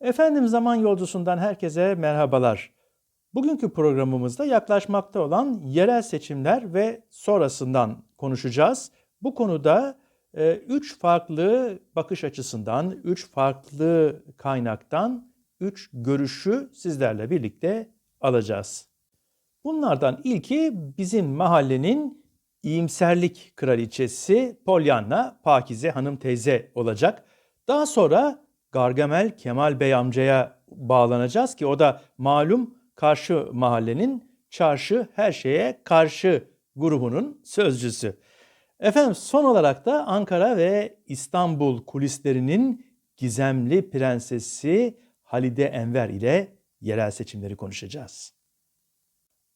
Efendim zaman yolcusundan herkese merhabalar. Bugünkü programımızda yaklaşmakta olan yerel seçimler ve sonrasından konuşacağız. Bu konuda e, üç farklı bakış açısından, üç farklı kaynaktan üç görüşü sizlerle birlikte alacağız. Bunlardan ilki bizim mahallenin iyimserlik kraliçesi Pollyanna Pakize Hanım teyze olacak. Daha sonra Gargamel Kemal Bey amcaya bağlanacağız ki o da malum karşı mahallenin çarşı her şeye karşı grubunun sözcüsü. Efendim son olarak da Ankara ve İstanbul kulislerinin gizemli prensesi Halide Enver ile yerel seçimleri konuşacağız.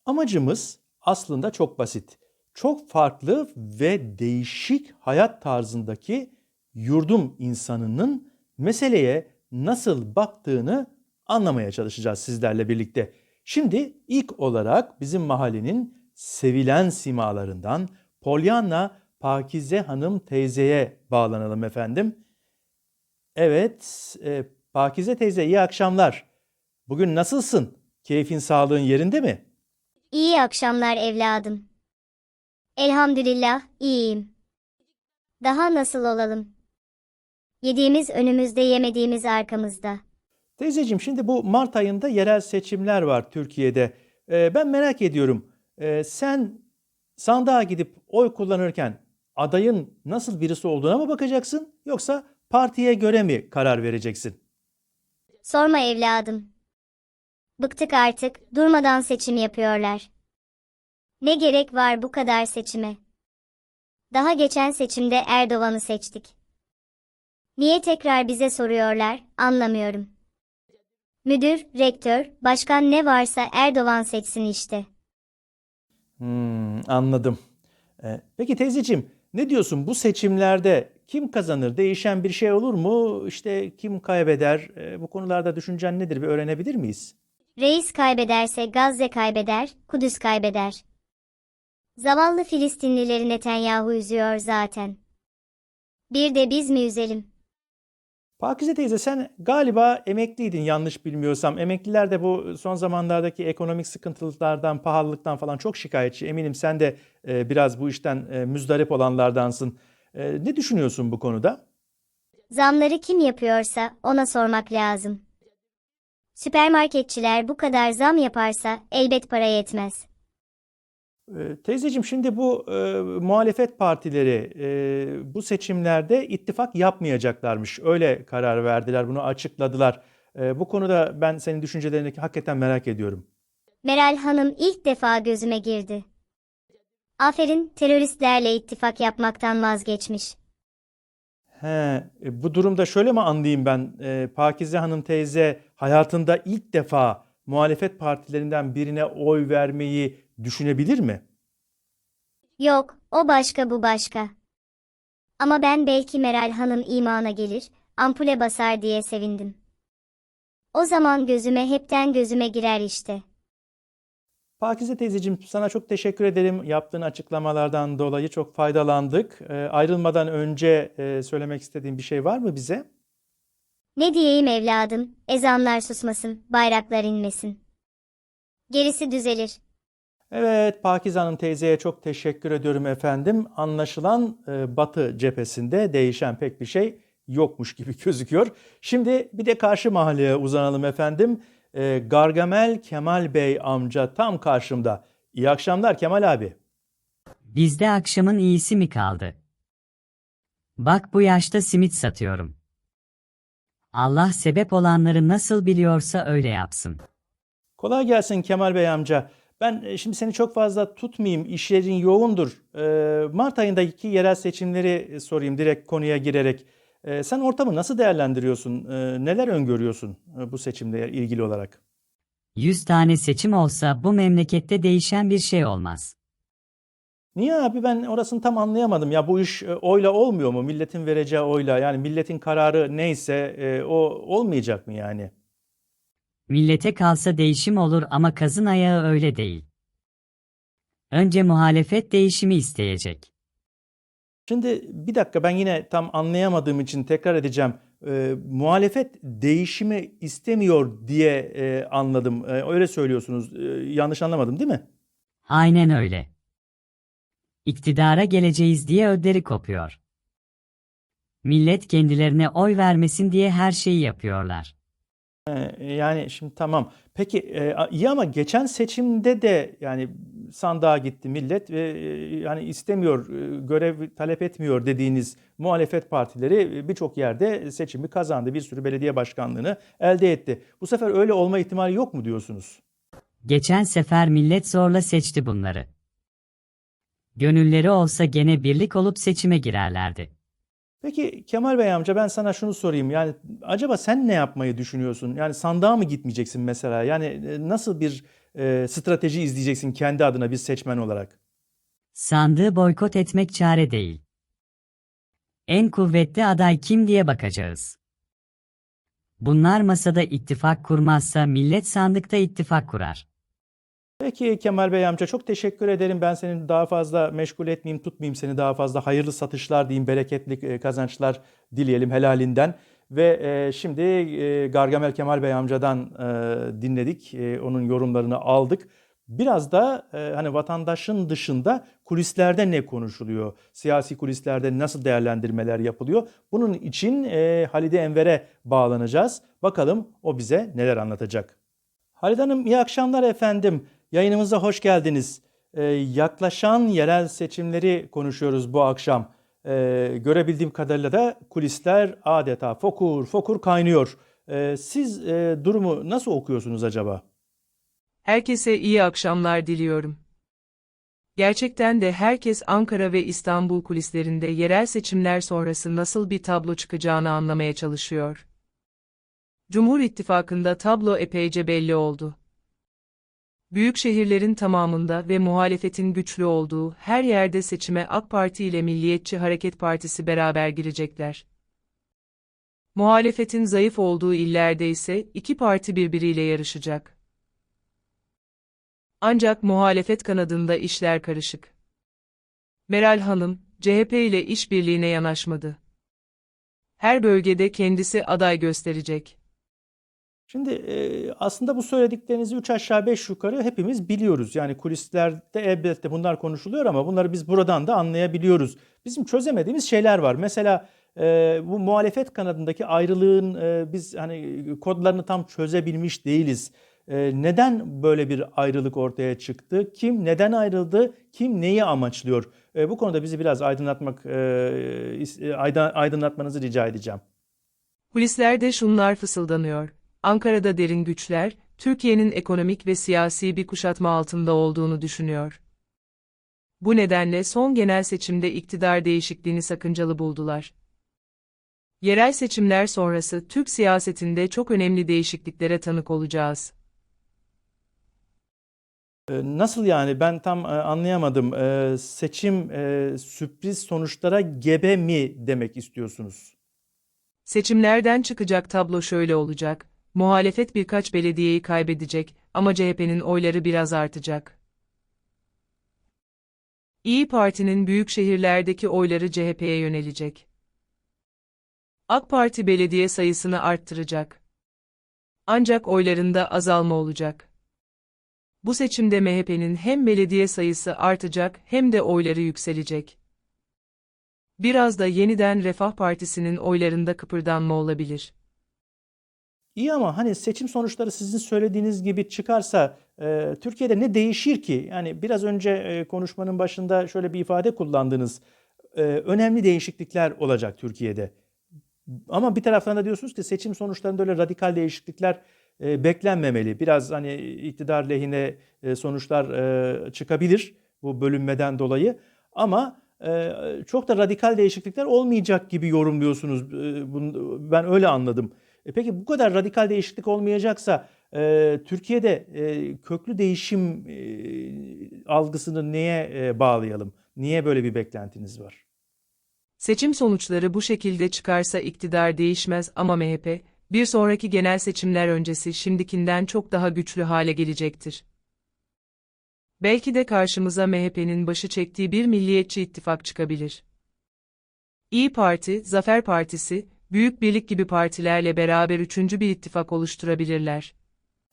Amacımız aslında çok basit. Çok farklı ve değişik hayat tarzındaki yurdum insanının meseleye nasıl baktığını anlamaya çalışacağız sizlerle birlikte. Şimdi ilk olarak bizim mahallenin sevilen simalarından Pollyanna Pakize Hanım teyzeye bağlanalım efendim. Evet, e, Pakize teyze iyi akşamlar. Bugün nasılsın? Keyfin, sağlığın yerinde mi? İyi akşamlar evladım. Elhamdülillah iyiyim. Daha nasıl olalım? Yediğimiz önümüzde yemediğimiz arkamızda. Teyzeciğim şimdi bu Mart ayında yerel seçimler var Türkiye'de. Ee, ben merak ediyorum. Ee, sen sandığa gidip oy kullanırken adayın nasıl birisi olduğuna mı bakacaksın yoksa partiye göre mi karar vereceksin? Sorma evladım. Bıktık artık, durmadan seçim yapıyorlar. Ne gerek var bu kadar seçime? Daha geçen seçimde Erdoğan'ı seçtik. Niye tekrar bize soruyorlar, anlamıyorum. Müdür, rektör, başkan ne varsa Erdoğan seçsin işte. Hmm, anladım. Ee, peki teyzeciğim ne diyorsun bu seçimlerde kim kazanır? Değişen bir şey olur mu? İşte kim kaybeder? Ee, bu konularda düşüncen nedir? Bir öğrenebilir miyiz? Reis kaybederse Gazze kaybeder, Kudüs kaybeder. Zavallı Filistinlileri Netanyahu üzüyor zaten. Bir de biz mi üzelim? Pakize teyze sen galiba emekliydin yanlış bilmiyorsam. Emekliler de bu son zamanlardaki ekonomik sıkıntılardan, pahalılıktan falan çok şikayetçi. Eminim sen de e, biraz bu işten e, müzdarip olanlardansın. E, ne düşünüyorsun bu konuda? Zamları kim yapıyorsa ona sormak lazım. Süpermarketçiler bu kadar zam yaparsa elbet para yetmez. E, teyzeciğim şimdi bu e, muhalefet partileri e, bu seçimlerde ittifak yapmayacaklarmış. Öyle karar verdiler, bunu açıkladılar. E, bu konuda ben senin düşüncelerini hakikaten merak ediyorum. Meral Hanım ilk defa gözüme girdi. Aferin teröristlerle ittifak yapmaktan vazgeçmiş. He, e, bu durumda şöyle mi anlayayım ben? E, Pakize Hanım teyze hayatında ilk defa muhalefet partilerinden birine oy vermeyi düşünebilir mi? Yok, o başka bu başka. Ama ben belki Meral Hanım imana gelir, ampule basar diye sevindim. O zaman gözüme hepten gözüme girer işte. Pakize teyzeciğim sana çok teşekkür ederim. Yaptığın açıklamalardan dolayı çok faydalandık. E, ayrılmadan önce e, söylemek istediğin bir şey var mı bize? Ne diyeyim evladım, ezanlar susmasın, bayraklar inmesin. Gerisi düzelir. Evet, Pakize Hanım teyzeye çok teşekkür ediyorum efendim. Anlaşılan e, Batı cephesinde değişen pek bir şey yokmuş gibi gözüküyor. Şimdi bir de karşı mahalleye uzanalım efendim. E, Gargamel Kemal Bey amca tam karşımda. İyi akşamlar Kemal abi. Bizde akşamın iyisi mi kaldı? Bak bu yaşta simit satıyorum. Allah sebep olanları nasıl biliyorsa öyle yapsın. Kolay gelsin Kemal Bey amca. Ben e, şimdi seni çok fazla tutmayayım. İşlerin yoğundur. E, Mart ayındaki yerel seçimleri e, sorayım direkt konuya girerek. Sen ortamı nasıl değerlendiriyorsun? Neler öngörüyorsun bu seçimle ilgili olarak? 100 tane seçim olsa bu memlekette değişen bir şey olmaz. Niye abi ben orasını tam anlayamadım. Ya bu iş oyla olmuyor mu? Milletin vereceği oyla yani milletin kararı neyse o olmayacak mı yani? Millete kalsa değişim olur ama kazın ayağı öyle değil. Önce muhalefet değişimi isteyecek. Şimdi bir dakika ben yine tam anlayamadığım için tekrar edeceğim. e, muhalefet değişimi istemiyor diye e, anladım. E, öyle söylüyorsunuz. E, yanlış anlamadım değil mi? Aynen öyle. İktidara geleceğiz diye ödleri kopuyor. Millet kendilerine oy vermesin diye her şeyi yapıyorlar. E, Yani şimdi tamam. Peki e, iyi ama geçen seçimde de yani sandığa gitti millet ve e, yani istemiyor, e, görev talep etmiyor dediğiniz muhalefet partileri e, birçok yerde seçimi kazandı. Bir sürü belediye başkanlığını elde etti. Bu sefer öyle olma ihtimali yok mu diyorsunuz? Geçen sefer millet zorla seçti bunları. Gönülleri olsa gene birlik olup seçime girerlerdi. Peki Kemal Bey amca ben sana şunu sorayım. Yani acaba sen ne yapmayı düşünüyorsun? Yani sandığa mı gitmeyeceksin mesela? Yani e, nasıl bir e, strateji izleyeceksin kendi adına bir seçmen olarak? Sandığı boykot etmek çare değil. En kuvvetli aday kim diye bakacağız. Bunlar masada ittifak kurmazsa millet sandıkta ittifak kurar. Peki Kemal Bey amca çok teşekkür ederim. Ben seni daha fazla meşgul etmeyeyim, tutmayayım seni daha fazla. Hayırlı satışlar diyeyim, bereketli e, kazançlar dileyelim helalinden. Ve e, şimdi e, Gargamel Kemal Bey amcadan dinledik, onun yorumlarını aldık. Biraz da hani vatandaşın dışında kulislerde ne konuşuluyor? Siyasi kulislerde nasıl değerlendirmeler yapılıyor? Bunun için Halide Enver'e bağlanacağız. Bakalım o bize neler anlatacak. Halide Hanım iyi akşamlar efendim. Yayınımıza hoş geldiniz. Ee, yaklaşan yerel seçimleri konuşuyoruz bu akşam. Ee, görebildiğim kadarıyla da kulisler adeta fokur fokur kaynıyor. Ee, siz e, durumu nasıl okuyorsunuz acaba? Herkese iyi akşamlar diliyorum. Gerçekten de herkes Ankara ve İstanbul kulislerinde yerel seçimler sonrası nasıl bir tablo çıkacağını anlamaya çalışıyor. Cumhur İttifakı'nda tablo epeyce belli oldu. Büyük şehirlerin tamamında ve muhalefetin güçlü olduğu her yerde seçime AK Parti ile Milliyetçi Hareket Partisi beraber girecekler. Muhalefetin zayıf olduğu illerde ise iki parti birbiriyle yarışacak. Ancak muhalefet kanadında işler karışık. Meral Hanım, CHP ile işbirliğine yanaşmadı. Her bölgede kendisi aday gösterecek. Şimdi e, aslında bu söylediklerinizi 3 aşağı 5 yukarı hepimiz biliyoruz. Yani kulislerde elbette bunlar konuşuluyor ama bunları biz buradan da anlayabiliyoruz. Bizim çözemediğimiz şeyler var. Mesela e, bu muhalefet kanadındaki ayrılığın e, biz hani kodlarını tam çözebilmiş değiliz. E, neden böyle bir ayrılık ortaya çıktı? Kim neden ayrıldı? Kim neyi amaçlıyor? E, bu konuda bizi biraz aydınlatmak e, aydınlatmanızı rica edeceğim. Kulislerde şunlar fısıldanıyor. Ankara'da derin güçler, Türkiye'nin ekonomik ve siyasi bir kuşatma altında olduğunu düşünüyor. Bu nedenle son genel seçimde iktidar değişikliğini sakıncalı buldular. Yerel seçimler sonrası Türk siyasetinde çok önemli değişikliklere tanık olacağız. E, Nasıl yani ben tam e, anlayamadım. E, Seçim e, sürpriz sonuçlara gebe mi demek istiyorsunuz? Seçimlerden çıkacak tablo şöyle olacak. Muhalefet birkaç belediyeyi kaybedecek ama CHP'nin oyları biraz artacak. İyi Parti'nin büyük şehirlerdeki oyları CHP'ye yönelecek. AK Parti belediye sayısını arttıracak. Ancak oylarında azalma olacak. Bu seçimde MHP'nin hem belediye sayısı artacak hem de oyları yükselecek. Biraz da yeniden Refah Partisi'nin oylarında kıpırdanma olabilir. İyi ama hani seçim sonuçları sizin söylediğiniz gibi çıkarsa e, Türkiye'de ne değişir ki? Yani biraz önce e, konuşmanın başında şöyle bir ifade kullandınız. E, önemli değişiklikler olacak Türkiye'de. Ama bir taraftan da diyorsunuz ki seçim sonuçlarında öyle radikal değişiklikler e, beklenmemeli. Biraz hani iktidar lehine e, sonuçlar e, çıkabilir bu bölünmeden dolayı. Ama e, çok da radikal değişiklikler olmayacak gibi yorumluyorsunuz. E, bunu, ben öyle anladım. E, peki bu kadar radikal değişiklik olmayacaksa e, Türkiye'de e, köklü değişim e, algısını neye e, bağlayalım? Niye böyle bir beklentiniz var? Seçim sonuçları bu şekilde çıkarsa iktidar değişmez ama MHP, bir sonraki genel seçimler öncesi şimdikinden çok daha güçlü hale gelecektir. Belki de karşımıza MHP'nin başı çektiği bir milliyetçi ittifak çıkabilir. İyi Parti, Zafer Partisi, Büyük Birlik gibi partilerle beraber üçüncü bir ittifak oluşturabilirler.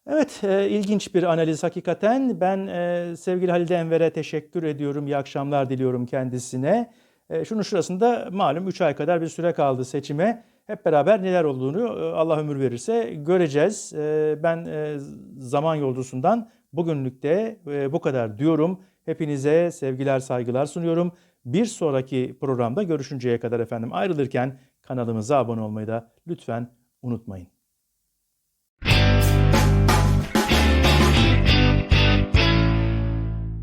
Evet, e, ilginç bir analiz hakikaten. Ben e, sevgili Halide Enver'e teşekkür ediyorum. İyi akşamlar diliyorum kendisine. E, şunun şurasında malum 3 ay kadar bir süre kaldı seçime. Hep beraber neler olduğunu e, Allah ömür verirse göreceğiz. E, ben e, zaman yolcusundan bugünlük de e, bu kadar diyorum. Hepinize sevgiler, saygılar sunuyorum. Bir sonraki programda görüşünceye kadar efendim ayrılırken kanalımıza abone olmayı da lütfen unutmayın.